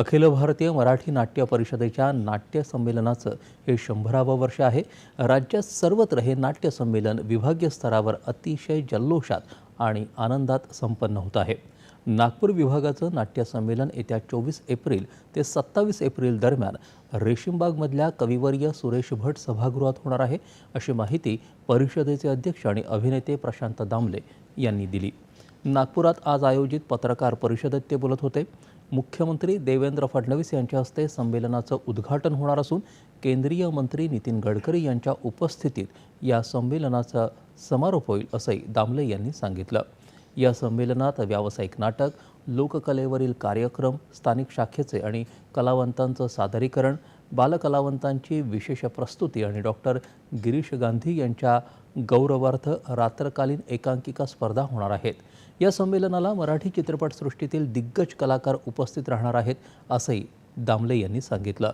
अखिल भारतीय मराठी नाट्य परिषदेच्या नाट्य संमेलनाचं हे शंभरावं वर्ष आहे. राज्यात सर्वत्र हे नाट्य संमेलन विभागीय स्तरावर अतिशय जल्लोषात आणि आनंदात संपन्न होत आहे. नागपूर विभागाचं नाट्य संमेलन येत्या चोवीस एप्रिल ते सत्तावीस एप्रिल दरम्यान रेशीमबागमधल्या कविवर्य सुरेश भट सभागृहात होणार आहे अशी माहिती परिषदेचे अध्यक्ष आणि अभिनेते प्रशांत दामले यांनी दिली. नागपुरात आज आयोजित पत्रकार परिषदेत ते बोलत होते. मुख्यमंत्री देवेंद्र फडणवीस यांच्या हस्ते संमेलनाचं उद्घाटन होणार असून केंद्रीय मंत्री नितीन गडकरी यांच्या उपस्थितीत या संमेलनाचा समारोप होईल असंही दामले यांनी सांगितलं. या संमेलनात व्यावसायिक नाटक लोककलेवरील कार्यक्रम स्थानिक शाखेचे आणि कलावंतांचं सादरीकरण बालकलावंतांची विशेष प्रस्तुती आणि डॉक्टर गिरीश गांधी यांच्या गौरवार्थ रात्रकालीन एकांकिका स्पर्धा होणार आहेत. या संमेलनाला मराठी चित्रपटसृष्टीतील दिग्गज कलाकार उपस्थित राहणार आहेत असंही दामले यांनी सांगितलं.